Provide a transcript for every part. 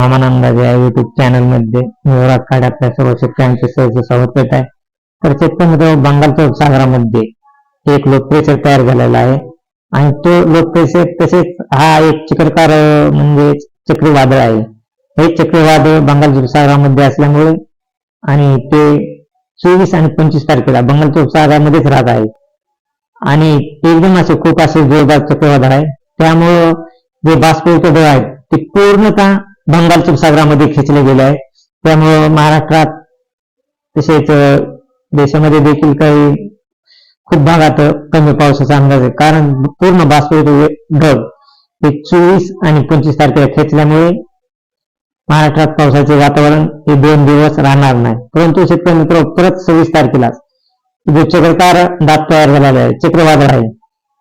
हवामान अंदाज या युट्यूब चॅनलमध्ये मध्ये आपल्या सर्व शेतकऱ्यांचे सहज स्वागत करत आहे. तर शेतकरी मित्र बंगालच्या उपसागरामध्ये एक लोकप्रेशर तयार झालेला आहे. आणि तो लोकप्रेशर तसेच हा एक चक्रकार म्हणजे चक्रीवादळ आहे. हे चक्रीवादळ बंगालच्या उपसागरामध्ये असल्यामुळे आणि ते चोवीस आणि पंचवीस तारखेला बंगालच्या उपसागरामध्येच राहत आहे. आणि एकदम असे खूप असे जोरदार चक्रीवादळ आहे. त्यामुळं जे बाष्पयुक्त दळ आहेत ते पूर्णतः बंगाल उपसागरामध्ये खेचले गेले आहे. त्यामुळं महाराष्ट्रात तसेच देशामध्ये देखील काही खूप भागात कमी पावसाचा अंदाज आहे. कारण पूर्ण बाष्पयुक्त ढग हे चोवीस आणि पंचवीस तारखेला खेचल्यामुळे महाराष्ट्रात पावसाचे वातावरण हे दोन दिवस राहणार नाही. परंतु शेतकरी मित्र परत सव्वीस तारखेला जो चक्रकार दाब तयार झालेला आहे. चक्रवादळ आहे.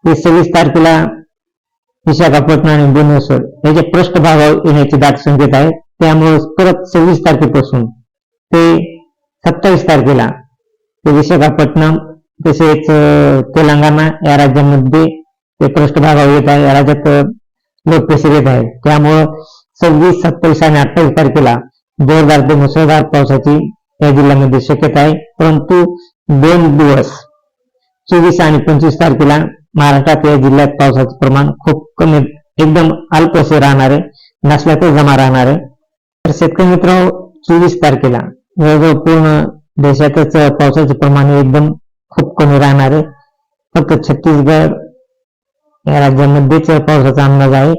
ते सव्वीस तारखेला विशाखापट्टणम आणि भुवनेश्वर याच्या पृष्ठभागावर येण्याची दाट संकेत आहे त्यामुळे परत सव्वीस तारखेपासून ते सत्तावीस तारखेला ते विशाखापट्टणम तसेच तेलंगणा या राज्यामध्ये ते पृष्ठभागावर येत आहे या राज्यात लोक येत आहे. त्यामुळं सव्वीस सत्तावीस आणि अठ्ठावीस तारखेला जोरदार ते मुसळधार पावसाची या जिल्ह्यामध्ये शक्यता आहे. परंतु दोन दिवस चोवीस आणि पंचवीस तारखेला महाराष्ट्रात या जिल्ह्यात पावसाचे प्रमाण खूप कमी एकदम अल्प असे राहणार आहे जमा राहणार आहे. तर शेतकरी मित्र चोवीस तारखेला जवळजवळ पूर्ण देशातच पावसाचे प्रमाण एकदम खूप कमी राहणार आहे. फक्त छत्तीसगड या राज्यामध्येच पावसाचा अंदाज आहे.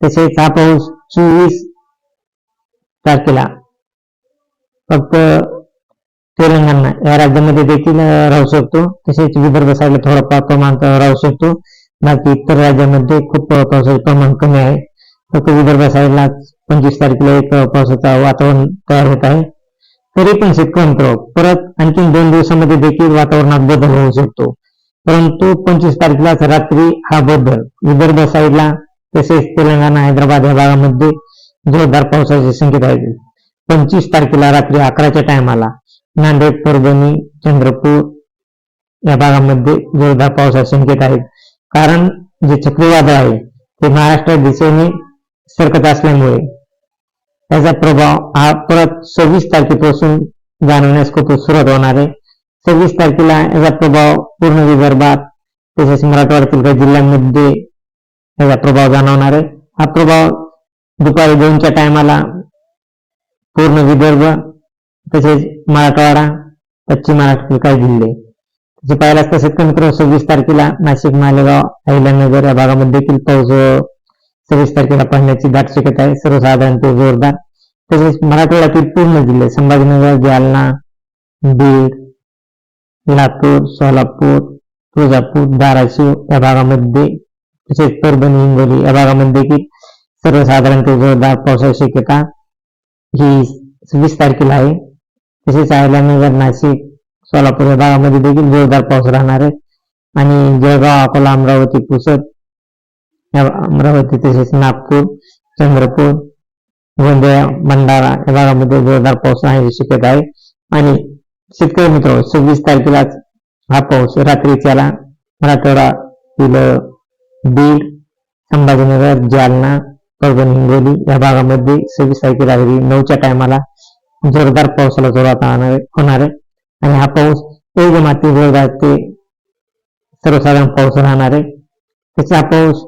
तसेच हा पाऊस चोवीस तारखेला फक्त तेलंगणा. या राज्यामध्ये देखील राहू शकतो. तसेच विदर्भ साईडला थोडाफार प्रमाण राहू शकतो. बाकी इतर राज्यामध्ये खूप पावसाचे प्रमाण कमी आहे. फक्त विदर्भ साईडला पंचवीस तारखेला एक पावसाचा पावसाचं वातावरण तयार होत आहे. तरी पण शेतकरी मित्र परत आणखी दोन दिवसामध्ये देखील वातावरणात बदल होऊ शकतो. परंतु पंचवीस तारखेलाच रात्री हा बदल विदर्भ साईडला तसेच तेलंगणा हैदराबाद या भागामध्ये जोरदार पावसाचे संकेत आहेत पंचवीस तारखेला रात्री अकराच्या टायमाला नांदेड परभणी चंद्रपूर या भागामध्ये जोरदार पावसाचे संकेत आहेत कारण जे चक्रीवादळ आहे ते महाराष्ट्र दिशेने सरकत असल्यामुळे त्याचा प्रभाव हा परत सव्वीस तारखेपासून जाणवण्यास खूप सुरुवात होणार आहे. सव्वीस तारखेला याचा प्रभाव पूर्ण विदर्भात तसेच मराठवाड्यातील काही जिल्ह्यांमध्ये याचा प्रभाव जाणवणार आहे. हा प्रभाव दुपारी दोनच्या टायमाला पूर्ण विदर्भ तसेच मराठवाडा पश्चिम महाराष्ट्रातील काही जिल्हे. जे पाहिलं असतं शेतकरी मित्र सव्वीस तारखेला नाशिक मालेगाव अहिल्यानगर या भागामध्ये देखील पाऊस सव्वीस तारखेला पडण्याची दाट शक्यता आहे सर्वसाधारण तो जोरदार. तसेच मराठवाड्यातील पूर्ण जिल्हे संभाजीनगर जालना बीड लातूर सोलापूर तुळजापूर धाराशिव या भागामध्ये तसेच परभणी हिंगोली या भागामध्ये देखील सर्वसाधारणतः जोरदार पावसाची शक्यता ही सव्वीस तारखेला आहे. तसेच अहिल्यानगर नाशिक सोलापूर या भागामध्ये देखील जोरदार पाऊस राहणार आहे. आणि जळगाव अकोला अमरावती पुसद या अमरावती तसेच नागपूर चंद्रपूर गोंदिया भंडारा या भागामध्ये जोरदार पाऊस राहण्याची शक्यता आहे. आणि शेतकरी मित्र सव्वीस तारखेलाच हा पाऊस रात्रीच्याला मराठवाड्यातील बीड संभाजीनगर जालना परभणी हिंगोली या भागामध्ये सव्वीस तारखेला नऊच्या टायमाला जोरदार पावसाला जोरात होणार. आहे आणि हा पाऊस एकदम माती जोरदार ते सर्वसाधारण पाऊस राहणार. आहे त्याचा पाऊस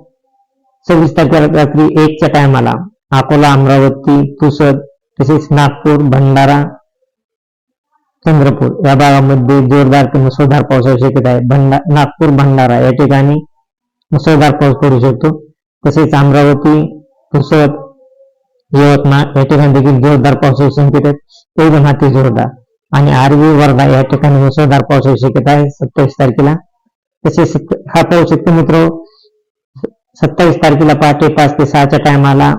सव्वीस तारखेला रात्री एकच्या टायमाला अकोला अमरावती पुसद तसेच नागपूर भंडारा चंद्रपूर या भागामध्ये जोरदार ते मुसळधार पावसाची शक्यता आहे. भंडा नागपूर भंडारा या ठिकाणी मुसळधार पाऊस पडू शकतो. तसेच अमरावती पुसद यवतमाळ या ठिकाणी देखील जोरदार पावसाची संकेत आहेत. एकदम अति जोरदार आणि आरवी वर्धा या ठिकाणी मुसळधार पावसाची शक्यता आहे सत्तावीस तारखेला. तसेच हा पाऊस शकतो मित्र सत्तावीस तारखेला पहाटे पाच ते सहाच्या टायमाला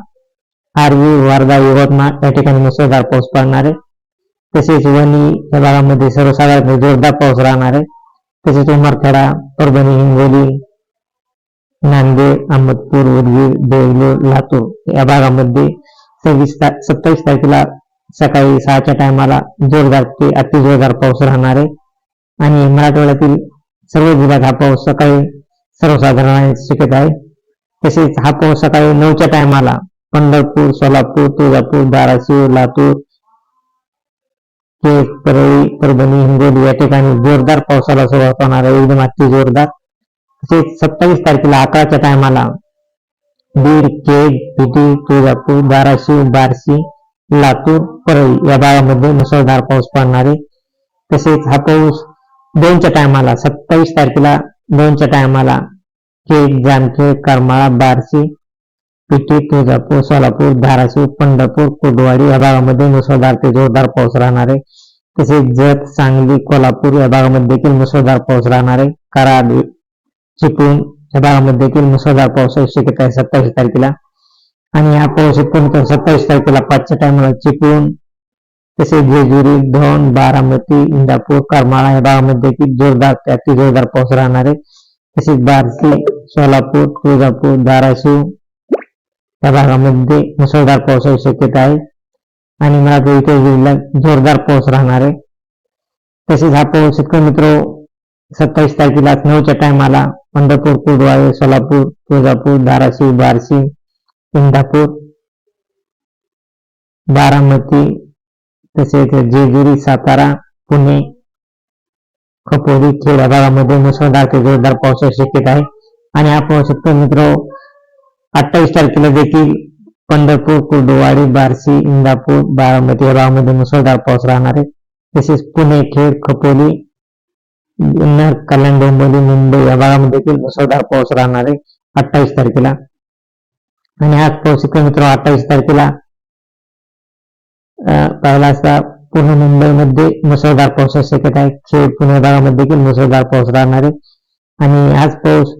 आरवी वर्धा यवतमाळ या ठिकाणी मुसळधार पाऊस पडणार आहे. तसेच वणी या भागामध्ये सर्वसाधारण जोरदार पाऊस राहणार आहे. तसेच उमरखेडा परभणी हिंगोली नांदेड अहमदपूर उदगीर देगलूर लातूर या भागामध्ये सव्वीस सत्तावीस तारखेला सकाळी सहाच्या टायमाला जोरदार ते अति जोरदार पाऊस राहणार. आहे आणि मराठवाड्यातील सर्व जिल्ह्यात हा पाऊस सकाळी सर्वसाधारण शक्यता आहे. तसेच हा पाऊस सकाळी नऊच्या टायमाला पंढरपूर सोलापूर तुळजापूर धाराशिव लातूर केस परळी परभणी हिंगोली या ठिकाणी जोरदार पावसाला सुरुवात होणार आहे. एकदम अति जोरदार. तसेच सत्तावीस तारखेला अकराच्या टायमाला बीड केज पिटी तुळजापूर धाराशिव बार्शी लातूर परळी या भागामध्ये मुसळधार पाऊस पडणार. आहे तसेच हा पाऊस दोनच्या टायमाला सत्तावीस तारखेला दोनच्या टायमाला केज जामखेड करमाळा बार्शी पिठी तुळजापूर सोलापूर धाराशिव पंढरपूर कुडवाडी या भागामध्ये मुसळधार ते जोरदार पाऊस राहणार. आहे तसेच जत सांगली कोल्हापूर या भागामध्ये देखील मुसळधार पाऊस राहणार. आहे कराड चिपळूण या भागामध्ये देखील मुसळधार पाऊस शक्यता आहे सत्तावीस तारखेला. आणि हा पाऊस एकूण सत्तावीस तारखेला पाचच्या टायमाला चिपळूण तसेच जेजुरी धोन बारामती इंदापूर करमाळा या भागामध्ये देखील जोरदार ते अति जोरदार पाऊस राहणार आहे. तसेच बार्शी सोलापूर तुळजापूर धाराशिव या भागामध्ये मुसळधार पावसाची शक्यता आहे. आणि मला इथे जिल्ह्यात जोरदार पाऊस राहणार आहे. तसेच हा पाऊस शेतकरी मित्र सत्तावीस तारखेला नऊच्या टायमाला पंढरपूर कुडवाळे सोलापूर तुळजापूर धाराशिव बार्शी इंदापूर बारामती तसेच जेजुरी सातारा पुणे खपोली खेड भागामध्ये मुसळधार ते जोरदार पावसाची शक्यता आहे. आणि हा पाहू शकतो मित्र अठ्ठावीस तारखेला देखील पंढरपूर कुर्डुवाडी बार्शी इंदापूर बारामती या भागामध्ये मुसळधार पाऊस राहणार आहे. तसेच पुणे खेड खपोली जुन्नर कल्याण डोंबिवली मुंबई. या भागामध्ये देखील मुसळधार पाऊस राहणार आहे अठ्ठावीस तारखेला. आणि हाच पाऊस मित्र अठ्ठावीस तारखेला पाहिला असता पूर्ण मुंबईमध्ये मुसळधार पावसाची शक्यता आहे. खेड पुणे भागामध्ये देखील मुसळधार पाऊस राहणार आहे. आणि हाच पाऊस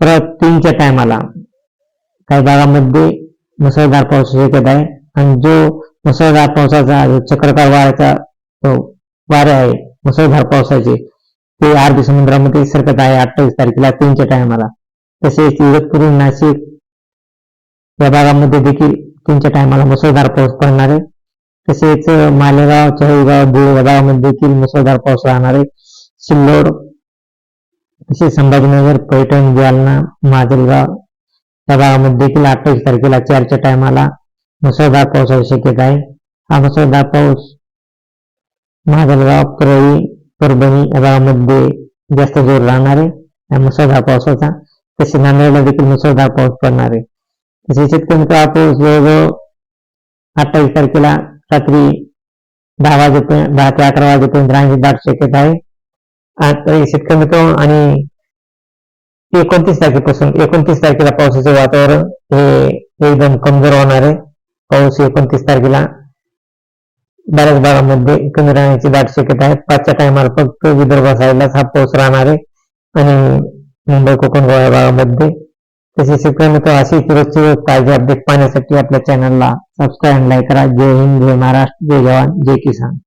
परत तीनच्या टायमाला. काही भागामध्ये मुसळधार पावसाची शक्यता आहे. आणि जो मुसळधार पावसाचा चक्रकार वाऱ्याचा तो वारे आहे मुसळधार पावसाचे ते अरबी समुद्रामध्ये सरकत आहे अठ्ठावीस तारखेला तीनच्या टायमाला तसेच इगतपुरी नाशिक या भागामध्ये देखील तीनच्या टायमाला मुसळधार पाऊस पडणार आहे. तसेच मालेगाव चहळगाव धुळे या भागामध्ये देखील मुसळधार पाऊस राहणार आहे. सिल्लोड तसेच संभाजीनगर पैठण जालना माजलगाव या भागामध्ये देखील अठ्ठावीस तारखेला चारच्या टायमाला मुसळधार पावसाची शक्यता आहे हा मुसळधार पाऊस माजलगाव परळी परभणी या जास्त जोर राहणार आहे मुसळधार पावसाचा. तसे नांदेडला देखील मुसळधार पाऊस पडणार. आहे तसे शेतकरी पाऊस जवळजवळ अठ्ठावीस तारखेला रात्री दहा वाजेपर्यंत दहा ते अकरा वाजेपर्यंत राहण्याची दाट शक्यता आहे. शेतकरी मित्र आणि एकोणतीस तारखेपासून एकोणतीस तारखेला पावसाचे वातावरण हे एकदम कमजोर होणार आहे. पाऊस एकोणतीस तारखेला बऱ्याच भागामध्ये कमी राहण्याची दाट शक्यता आहे. पाचच्या टायमाला फक्त विदर्भ साईडलाच हा पाऊस राहणार आहे. आणि मुंबई कोकण गोवा भागामध्ये तसेच तो अशी सुरक्षित ताजे अपडेट पाहण्यासाठी आपल्या चॅनलला सबस्क्राईब लाईक करा. जय हिंद जय महाराष्ट्र जय जवान जय किसान.